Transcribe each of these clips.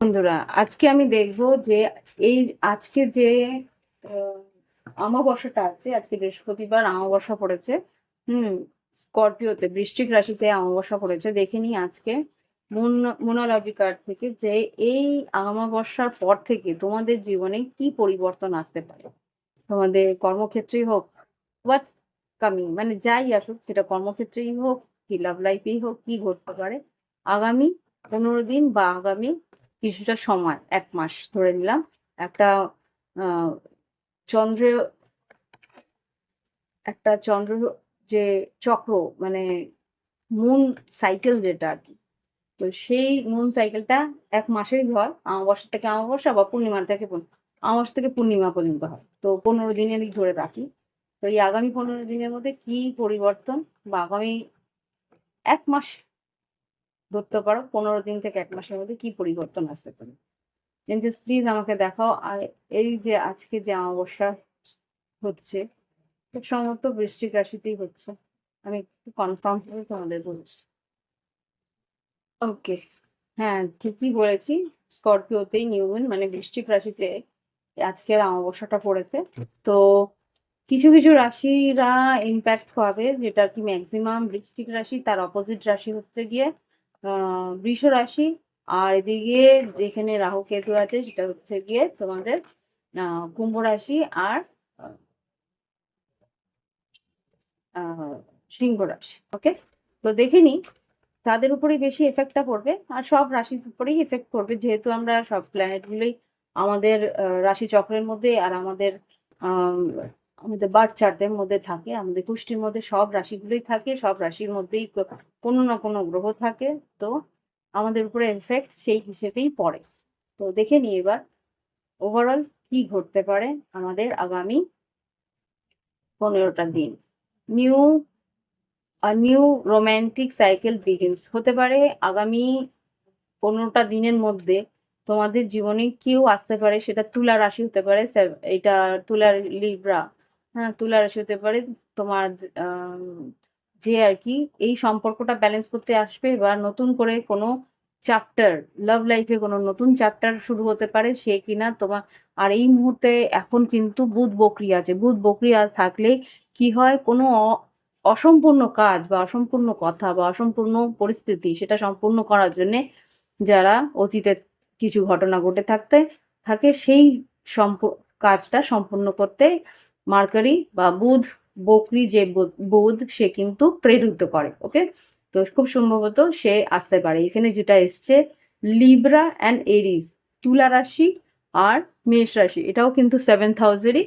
বন্ধুরা আজকে আমি দেখব যে এই আজকে যে আহ, অমাবস্যাটা আছে আজকে বৃহস্পতিবার অমাবস্যা পড়েছে হুম স্করপিওতে বৃশ্চিক রাশিতে অমাবস্যা পড়েছে দেখে নিই আজকে মুন মুনোলজি কার্ড থেকে যে এই অমাবস্যার পর থেকে তোমাদের জীবনে কি পরিবর্তন আসতে পারে। তোমাদের কর্মক্ষেত্রেই হোক হোয়াটস কামিং মানে যাই আসুক সেটা কর্মক্ষেত্রেই হোক কি লাভ লাইফেই হোক কি ঘটতে পারে আগামী পনেরো দিন বা আগামী কিছুটা সময়, এক মাস ধরে নিলাম। একটা চন্দ্র একটা চন্দ্র যে চক্র মানে মুন সাইকেল যেটা আর কি। তো সেই মুন সাইকেলটা এক মাসেরই হয়। অমাবস্যা থেকে অমাবস্যা বা পূর্ণিমা থেকে অমাবস্যা থেকে পূর্ণিমা পর্যন্ত হয়। তো পনেরো দিনেরই ধরে রাখি। তো এই আগামী পনেরো দিনের মধ্যে কি পরিবর্তন বা আগামী এক মাস ধরতে পারো পনেরো দিন থেকে এক মাসের মধ্যে কি পরিবর্তন আসতে পারে। প্লিজ আমাকে দেখাও আর এই যে আজকে যে অমাবস্যা হচ্ছে খুব সম্ভবত বৃষ্টিক রাশিতেই হচ্ছে। আমি একটু কনফার্ম করে তোমাদের বলছি। ওকে হ্যাঁ ঠিকই বলেছি স্করপিওতেই নিউমন মানে বৃশ্চিক রাশিতে আজকের অমাবস্যাটা পড়েছে। তো কিছু কিছু রাশিরা ইম্প্যাক্ট পাবে যেটা কি ম্যাক্সিমাম বৃষ্টিক রাশি তার অপোজিট রাশি হচ্ছে গিয়ে বৃষ রাশি। আর এদিকে যেখানে রাহু কেতু আছে সেটা হচ্ছে গিয়ে তোমাদের কুম্ভ রাশি আর সিংহ রাশি ওকে তো দেখে নিই তাদের উপরেই বেশি এফেক্টটা পড়বে আর সব রাশির উপরেই এফেক্ট পড়বে যেহেতু আমরা সব প্ল্যানেটগুলোই আমাদের রাশি চক্রের মধ্যে আর আমাদের আম, আমাদের বার্থ মধ্যে থাকে, আমাদের কুষ্টির মধ্যে সব রাশিগুলোই থাকে, সব রাশির মধ্যেই কোনো না কোনো গ্রহ থাকে। তো আমাদের উপরে এফেক্ট সেই হিসেবেই পড়ে। তো দেখে নিই এবার ওভারঅল কি ঘটতে পারে আমাদের আগামী পনেরোটা দিন। New new romantic cycle begins হতে পারে। আগামী পনেরোটা দিনের মধ্যে তোমাদের জীবনে কেউ আসতে পারে, সেটা তুলা রাশি হতে পারে এটা তুলা লিব্রা। হ্যাঁ তুলা রাশি হতে পারে। তোমার যে আর কি, এই সম্পর্কটা ব্যালেন্স করতে আসবে বা নতুন করে কোনো চ্যাপ্টার লাভ লাইফে কোনো নতুন চ্যাপ্টার শুরু হতে পারে, সে কিনা তোমার, আর এই মুহূর্তে এখন কিন্তু বুধ বকরি আছে। বুধ বকরি আজ থাকলে কি হয়, কোনো অসম্পূর্ণ কাজ বা অসম্পূর্ণ কথা বা অসম্পূর্ণ পরিস্থিতি সেটা সম্পূর্ণ করার জন্যে যারা অতীতে কিছু ঘটনা ঘটে থাকতে, থাকে সেই সম্প, কাজটা সম্পূর্ণ করতে মার্কারি বা বুধ, বকরি যে বুধ সে কিন্তু প্রেরিত করে ওকে তো খুব সম্ভবত সে আসতে পারে। এখানে যেটা এসছে, লিব্রা অ্যান্ড এরিজ, তুলা রাশি আর মেষ রাশি, এটাও কিন্তু সেভেন হাউসেরই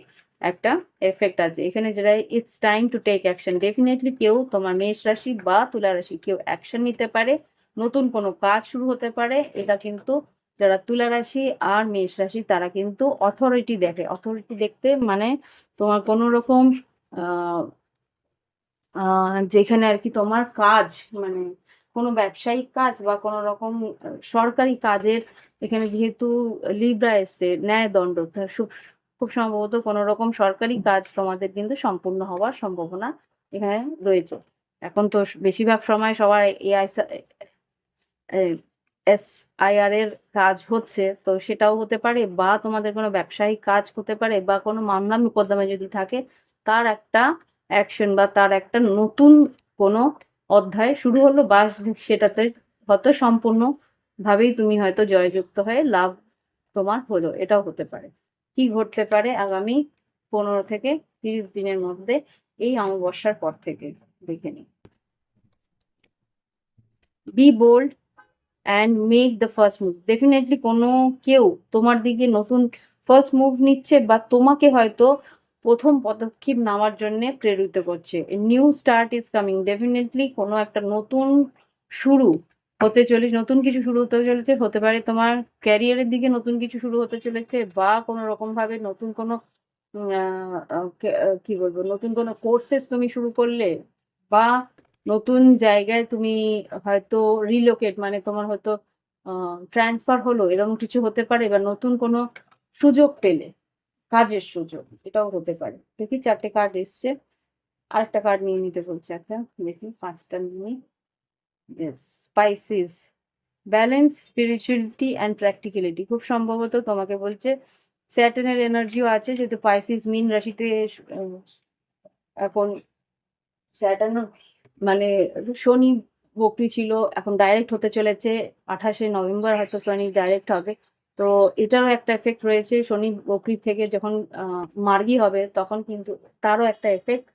একটা এফেক্ট আছে। এখানে যেটা it's time to take action definitely কেউ তোমার মেষ রাশি বা তুলা রাশি কেউ অ্যাকশন নিতে পারে। নতুন কোনো কাজ শুরু হতে পারে, এটা কিন্তু যারা তুলা রাশি আর মেষ রাশি, তারা কিন্তু অথরিটি দেখে। অথরিটি দেখতে মানে তোমার কোনো রকম যেখানে আর কি তোমার কাজ মানে কোনো ব্যবসায়িক কাজ বা কোনো রকম সরকারি কাজের এখানে যেহেতু লিব্রা এসছে ন্যায়দণ্ড তা খুব খুব সম্ভবত কোনো রকম সরকারি কাজ তোমাদের কিন্তু সম্পূর্ণ হওয়ার সম্ভাবনা এখানে রয়েছে। এখন তো বেশিরভাগ সময় সবার এআই এস আইআর এর কাজ হচ্ছে, তো সেটাও হতে পারে বা তোমাদের কোনো ব্যবসায়িক কাজ হতে পারে বা কোনো মামলা মোকদ্দমা যদি থাকে, তার একটা অ্যাকশন বা তার একটা নতুন কোনো অধ্যায় শুরু হলো বা সেটাতে হয়তো সম্পূর্ণ ভাবেই তুমি হয়তো জয়যুক্ত হয়ে লাভ তোমার হলো, এটাও হতে পারে। কি ঘটতে পারে আগামী পনেরো থেকে তিরিশ দিনের মধ্যে এই অমাবস্যার পর থেকে দেখে নিই। Be bold and make the first move definitely কোনো কেউ তোমার দিকে নতুন ফার্স্ট মুভ নিচ্ছে বা তোমাকে হয়তো প্রথম পদক্ষেপ নেওয়ার জন্য প্রেরিত করছে। New start is coming definitely কোনো একটা নতুন শুরু হতে চলেছে, নতুন কিছু শুরু হতে চলেছে, হতে পারে তোমার ক্যারিয়ারের দিকে নতুন কিছু শুরু হতে চলেছে বা কোনো রকমভাবে নতুন কোনো কি বলব, নতুন কোনো কোর্সেস তুমি শুরু করলে বা নতুন জায়গায় তুমি হয়তো রিলোকেট মানে তোমার হয়তো ট্রান্সফার হলো, এরকম কিছু হতে পারে বা নতুন কোনো সুযোগ পেলে, কাজের সুযোগ, এটাও হতে পারে। দেখি চারটে কার্ড এসছে। আরেকটা কার্ড নিয়ে নিতে বলছে একটা, দেখি পাঁচটা নিয়ে। Spices balance spirituality and practicality খুব সম্ভবত তোমাকে বলছে স্যাটার্নের এনার্জিও আছে, যেহেতু পাইসিস মিন রাশিতে এখন স্যাটার্ন মানে শনি বকরি ছিল, এখন ডাইরেক্ট হতে চলেছে, আঠাশে নভেম্বর হয়তো শনি ডাইরেক্ট হবে। তো এটারও একটা এফেক্ট রয়েছে, শনি বকরি থেকে যখন মার্গী হবে তখন কিন্তু তারও একটা এফেক্ট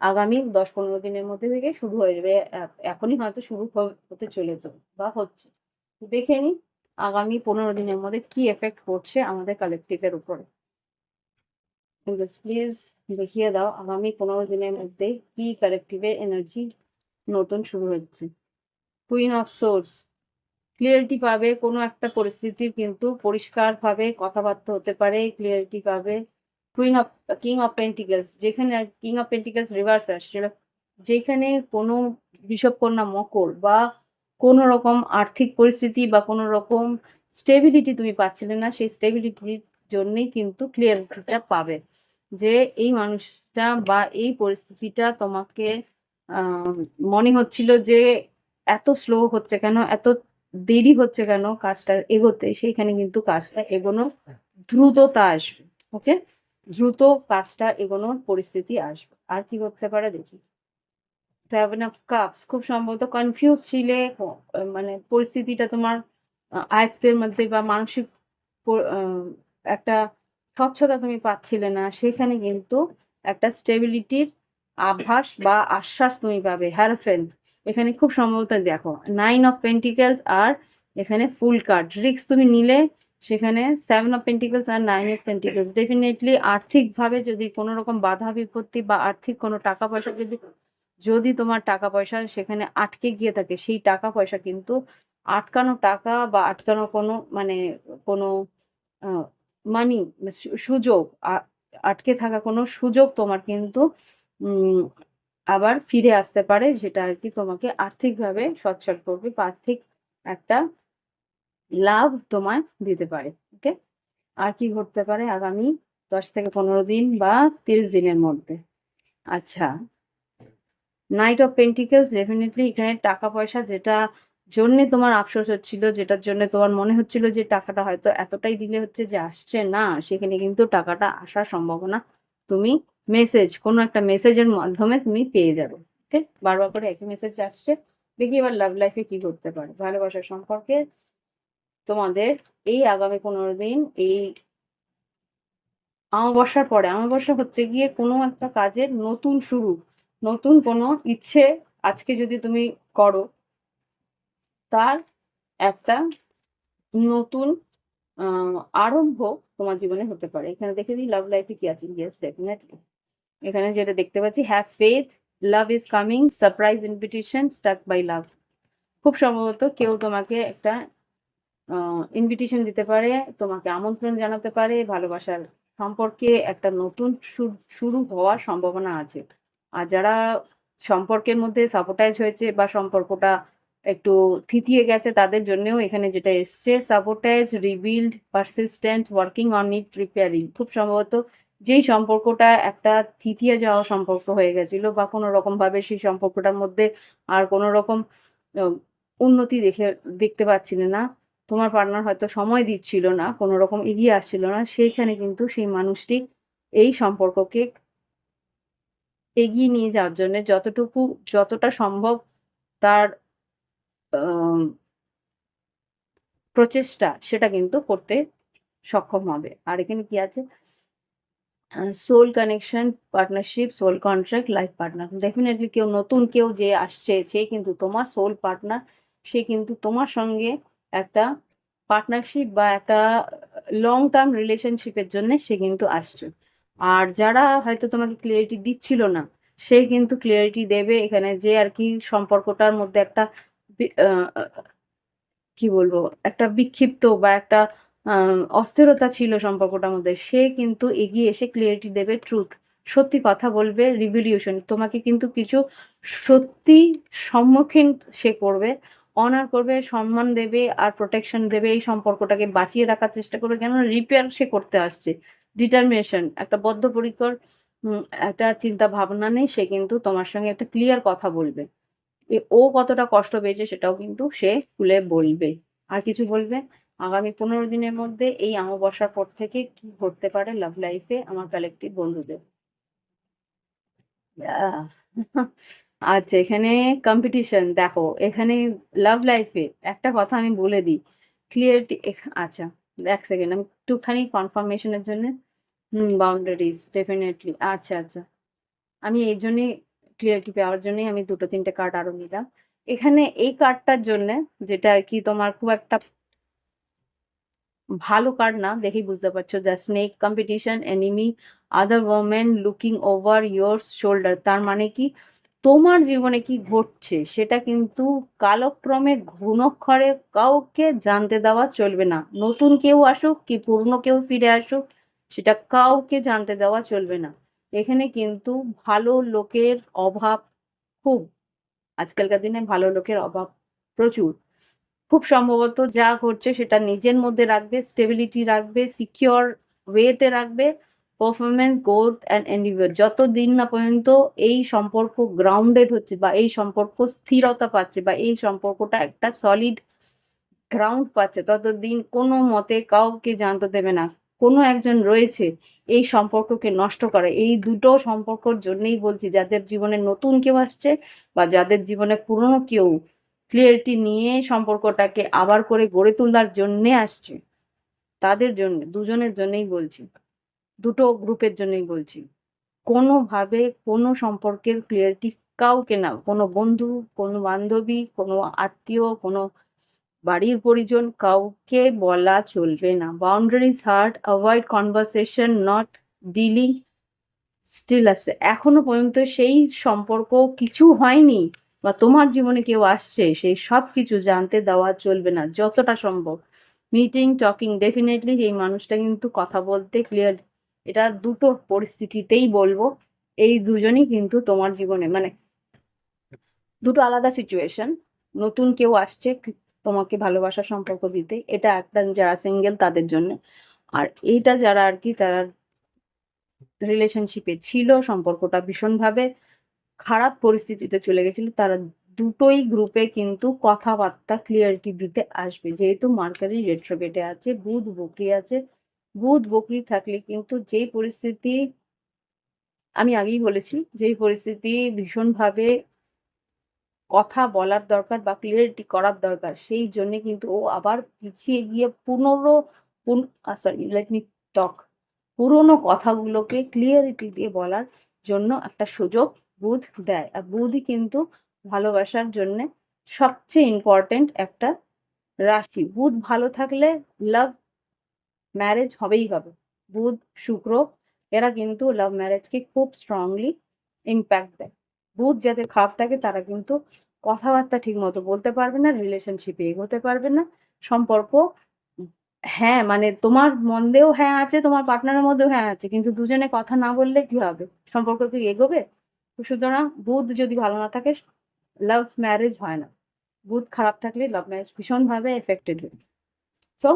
আগামী দশ পনেরো দিনের মধ্যে থেকে শুরু হয়ে যাবে। এখনই হয়তো শুরু হতে চলেছে বা হচ্ছে। দেখে নি আগামী পনেরো দিনের মধ্যে কি এফেক্ট পড়ছে আমাদের কালেকটিভের উপরে। প্লিজ দেখিয়ে দাও আগামী পনেরো দিনের মধ্যে কি কালেকটিভে এনার্জি নতুন শুরু হচ্ছে। কুইন অফ সোর্স ক্লিয়ারিটি পাবে, কোনো একটা পরিস্থিতির কিন্তু পরিষ্কারভাবে কথাবার্তা হতে পারে ক্লিয়ারিটি পাবে। Queen of king of pentacles যেখানে কিং অফ পেন্টিকেলস রিভার্স আসছিল যেখানে কোনো বিষবকন্যা মকর বা কোনো রকম আর্থিক পরিস্থিতি বা কোনো রকম স্টেবিলিটি তুমি পাচ্ছিলে না, সেই স্টেবিলিটির জন্যই কিন্তু ক্লিয়ারিটিটা পাবে। যে এই মানুষটা বা এই পরিস্থিতিটা তোমাকে মনে হচ্ছিল যে এত স্লো হচ্ছে কেন? এত দেরি হচ্ছে কেন কাজটা এগোতে? সেইখানে কিন্তু কাজটা এগোনো দ্রুততা আসবে ওকে দ্রুত কাজটা এগোনোর পরিস্থিতি আসবে। আর কি করতে পারে দেখি। সেভেন অফ কাপস খুব সম্ভবত কনফিউজ ছিলে মানে পরিস্থিতিটা তোমার আয়ত্তের মধ্যে বা মানসিক একটা স্বচ্ছতা তুমি পাচ্ছিলে না, সেখানে কিন্তু একটা স্টেবিলিটির আভাস বা আশ্বাস তুমি পাবে হ্যারফেন এখানে খুব সম্ভবত দেখো নাইন অফ পেন্টিকেলস আর এখানে ফুল কার্ড রিক্স তুমি নিলে সেখানে সেভেন অফ পেন্টিকেলস আর নাইন অফ পেন্টিকেলস ডেফিনেটলি আর্থিকভাবে যদি কোনো রকম বাধা বিপত্তি বা আর্থিক কোনো টাকা পয়সা যদি যদি তোমার টাকা পয়সা সেখানে আটকে গিয়ে থাকে, সেই টাকা পয়সা কিন্তু আটকানো টাকা বা আটকানো কোনো মানে কোনো মানি সুযোগ আটকে থাকা কোনো সুযোগ তোমার কিন্তু আবার ফিরে আসতে পারে, যেটা আর কি তোমাকে আর্থিকভাবে সচ্ছল করবে, বা আর্থিক একটা লাভ তোমায় দিতে পারে ওকে আর কি ঘটতে পারে আগামী দশ থেকে পনেরো দিন বা তিরিশ দিনের মধ্যে। আচ্ছা নাইট অফ পেন্টিকেলস ডেফিনেটলি এখানে টাকা পয়সা যেটা জন্যে তোমার আফসোস হচ্ছিল, যেটার জন্য তোমার মনে হচ্ছিল যে টাকাটা হয়তো এতটাই ডিলে হচ্ছে যে আসছে না, সেখানে কিন্তু টাকাটা আসার সম্ভাবনা তুমি মেসেজ কোনো একটা মেসেজের মাধ্যমে তুমি পেয়ে যাবে ওকে বারবার করে একই মেসেজ আসছে, দেখি এবার লাভ লাইফে কি করতে পারে। ভালোবাসার সম্পর্কে তোমাদের এই আগামী পনেরো দিন, এই অমাবস্যার পরে, অমাবস্যা হচ্ছে গিয়ে কোনো একটা কাজের নতুন শুরু, নতুন কোনো ইচ্ছে আজকে যদি তুমি করো, তার একটা নতুন আরম্ভ তোমার জীবনে হতে পারে। এখানে দেখে দিই লাভ লাইফে কি আছে? ইয়েস ডেফিনেটলি এখানে যেটা দেখতে পাচ্ছি have faith love is coming surprise invitation stuck by love খুব সম্ভবত কেউ তোমাকে একটা ইনভিটেশন দিতে পারে তোমাকে আমন্ত্রণ জানাতে পারে ভালোবাসার সম্পর্কে একটা নতুন শুরু শুরু হওয়ার সম্ভাবনা আছে। আর যারা সম্পর্কের মধ্যে সাপোর্টাইজ হয়েছে বা সম্পর্কটা একটু থিতিয়ে গেছে তাদের জন্যও এখানে যেটা এসছে supportise rebuild persistent working on it repairing খুব সম্ভবত যেই সম্পর্কটা একটা থিতিয়ে যাওয়া সম্পর্ক হয়ে গেছিল বা কোনো রকম ভাবে সেই সম্পর্কটার মধ্যে আর কোনো রকম উন্নতি দেখে, দেখতে পাচ্ছিলে না। তোমার পার্টনার হয়তো সময় দিচ্ছিল না, কোনো রকম এগিয়ে আসছিল না। সেইখানে কিন্তু সেই মানুষটি এই সম্পর্ককে এগিয়ে নিয়ে যাওয়ার জন্য যতটুকু, যতটা সম্ভব তার প্রচেষ্টা সেটা কিন্তু করতে সক্ষম হবে। আর এখানে কি আছে? Soul connection partnership soul contract life partner definitely কেউ নতুন কেউ যে আসছে, সে কিন্তু তোমার সোল পার্টনার সে কিন্তু তোমার সঙ্গে একটা পার্টনারশিপ বা একটা লং টার্ম রিলেশনশিপের জন্য সে কিন্তু আসছে। আর যারা হয়তো তোমাকে ক্লিয়ারিটি দিচ্ছিল না, সে কিন্তু ক্লিয়ারিটি দেবে এখানে যে আর কি সম্পর্কটার মধ্যে একটা কি বলব? একটা বিক্ষিপ্ত বা একটা অস্থিরতা ছিল সম্পর্কটার মধ্যে। সে কিন্তু এগিয়ে এসে ক্লিয়ারিটি দেবে ট্রুথ সত্যি কথা বলবে রিভলিউশন তোমাকে কিন্তু কিছু সত্যি সম্মুখীন সে করবে অনার করবে, সম্মান দেবে আর প্রোটেকশন দেবে। এই সম্পর্কটাকে বাঁচিয়ে রাখার চেষ্টা করবে কেন রিপেয়ার সে করতে আসছে। ডিটারমিনেশন একটা বদ্ধপরিকর একটা চিন্তা ভাবনা নেই সে কিন্তু তোমার সঙ্গে একটা ক্লিয়ার কথা বলবে। ও কতটা কষ্ট পেয়েছে সেটাও কিন্তু সে খুলে বলবে। আর কিছু বলবে? আগামী পনেরো দিনের মধ্যে এই অমাবস্যার পর থেকে কি ঘটতে পারে লাভ লাইফে আমার কালেক্টিভ বন্ধুদের? আচ্ছা এখানে কম্পিটিশন দেখো, এখানে লাভ লাইফে একটা কথা আমি বলে দিই ক্লিয়ারিটি আচ্ছা এক সেকেন্ড আমি একটুখানি কনফার্মেশনের জন্য, হুম বাউন্ডারিজ ডেফিনেটলি আচ্ছা আচ্ছা আমি এই জন্যে ক্লিয়ারিটি পাওয়ার জন্যই আমি দুটো তিনটে কার্ড আরও নিলাম। এখানে এই কার্ডটার জন্য যেটা আর কি তোমার খুব একটা ভালো কার্ড না দেখেই বুঝতে পারছ the snake competition enemy other women looking over your shoulder তার মানে কি? তোমার জীবনে কি ঘটছে সেটা কিন্তু কালক্রমে ঘুণক্ষরে কাউকে জানতে দেওয়া চলবে না। নতুন কেউ আসুক কি পুরনো কেউ ফিরে আসুক, সেটা কাউকে জানতে দেওয়া চলবে না। এখানে কিন্তু ভালো লোকের অভাব খুব। আজকালকার দিনে ভালো লোকের অভাব প্রচুর। খুব সম্ভবত যা ঘটছে সেটা নিজের মধ্যে রাখবে স্টেবিলিটি রাখবে সিকিওর ওয়েতে রাখবে পারফরমেন্স গ্রোথ অ্যান্ড এন্ডিভিউর যত দিন না পর্যন্ত এই সম্পর্ক গ্রাউন্ডেড হচ্ছে বা এই সম্পর্ক স্থিরতা পাচ্ছে বা এই সম্পর্কটা একটা সলিড গ্রাউন্ড পাচ্ছে ততদিন কোনো মতে কাউকে জানতে দেবে না। কোনো একজন রয়েছে এই সম্পর্ককে নষ্ট করে। এই দুটো সম্পর্কর জন্যেই বলছি, যাদের জীবনে নতুন কেউ আসছে বা যাদের জীবনে পুরনো কেউ ক্লিয়ারিটি নিয়ে সম্পর্কটাকে আবার করে গড়ে তোলার জন্যে আসছে। তাদের জন্য, দুজনের জন্যই বলছি। দুটো গ্রুপের জন্যই বলছি। কোনোভাবে কোনো সম্পর্কের ক্লিয়ারিটি কাউকে না, কোনো বন্ধু, কোনো বান্ধবী, কোনো আত্মীয়, কোনো বাড়ির পরিজন কাউকে বলা চলবে না। Boundaries hurt avoid conversation not dealing still অ্যাপসে এখনও পর্যন্ত সেই সম্পর্ক কিছু হয়নি। বা তোমার জীবনে কেউ আসছে, সেই সব কিছু জানতে দেওয়া চলবে না, যতটা সম্ভব। মিটিং টকিং ডেফিনেটলি এই মানুষটা কিন্তু কথা বলতে ক্লিয়ার এটা দুটো পরিস্থিতিতেই বলব, এই দুজনই কিন্তু তোমার জীবনে মানে দুটো আলাদা সিচুয়েশন নতুন কেউ আসছে, তোমাকে ভালোবাসার সম্পর্ক দিতে, এটা একটা যারা সিঙ্গেল তাদের জন্য। আর এইটা যারা আর কি তারা রিলেশনশিপে ছিল, সম্পর্কটা ভীষণভাবে খারাপ পরিস্থিতিতে চলে গেছিল, তারা দুটোই গ্রুপে কিন্তু কথাবার্তা ক্লিয়ারিটি দিতে আসবে। যেহেতু মার্কারি রেট্রোগেটে আছে, বুধ বকরি আছে, বুধ বকরি থাকলে কিন্তু যেই পরিস্থিতি, আমি আগেই বলেছি, যেই পরিস্থিতি ভীষণভাবে কথা বলার দরকার বা ক্লিয়ারিটি করার দরকার, সেই জন্য কিন্তু ও আবার পিছিয়ে গিয়ে পুনরো সরি লেট মি টক পুরোনো কথাগুলোকে ক্লিয়ারিটি দিয়ে বলার জন্য একটা সুযোগ বুধ দেয়। আর বুধই কিন্তু ভালোবাসার জন্য সবচেয়ে ইম্পর্টেন্ট একটা রাশি। বুধ ভালো থাকলে লাভ ম্যারেজ হবেই হবে। বুধ শুক্র, এরা কিন্তু লাভ ম্যারেজকে খুব স্ট্রংলি ইম্প্যাক্ট দেয়। বুধ যাদের খারাপ থাকে, তারা কিন্তু কথাবার্তা ঠিক মতো বলতে পারবে না রিলেশনশিপে এগোতে পারবে না। সম্পর্ক হ্যাঁ মানে তোমার মন্দেও হ্যাঁ আছে, তোমার পার্টনারের মধ্যেও হ্যাঁ আছে, কিন্তু দুজনে কথা না বললে কি হবে? সম্পর্ক কি এগোবে? সুতরাং বুধ যদি ভালো না থাকে লাভ ম্যারেজ হয় না। বুধ খারাপ থাকলে লাভ ম্যারেজ ভীষণভাবে এফেক্টেড হবে সো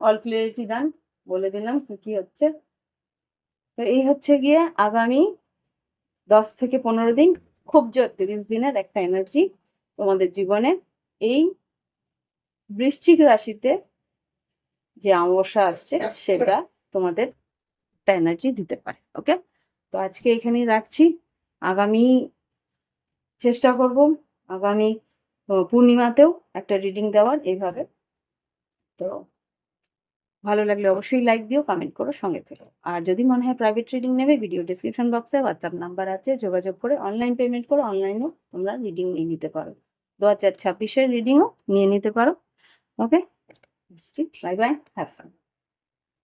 অল ক্লিয়ারিটি ডান বলে দিলাম কি কি হচ্ছে। তো এই হচ্ছে গিয়ে আগামী দশ থেকে পনেরো দিন খুব জোর তিরিশ দিনের একটা এনার্জি তোমাদের জীবনে। এই বৃশ্চিক রাশিতে যে অমাবস্যা আসছে, সেটা তোমাদের একটা এনার্জি দিতে পারে ওকে তো আজকে এখানেই রাখছি। আগামী চেষ্টা করব, আগামী পূর্ণিমাতেও একটা রিডিং দেওয়ার এইভাবে। তো ভালো লাগলে অবশ্যই লাইক দিও কমেন্ট করো সঙ্গে থেকো। আর যদি মনে হয় প্রাইভেট রিডিং নেবে ভিডিও ডিসক্রিপশন বক্সে হোয়াটসঅ্যাপ নাম্বার আছে, যোগাযোগ করে অনলাইন পেমেন্ট করে অনলাইনেও তোমরা রিডিং নিয়ে নিতে পারো। দু হাজার ছাব্বিশের রিডিংও নিয়ে নিতে পারো। Okay bye bye have fun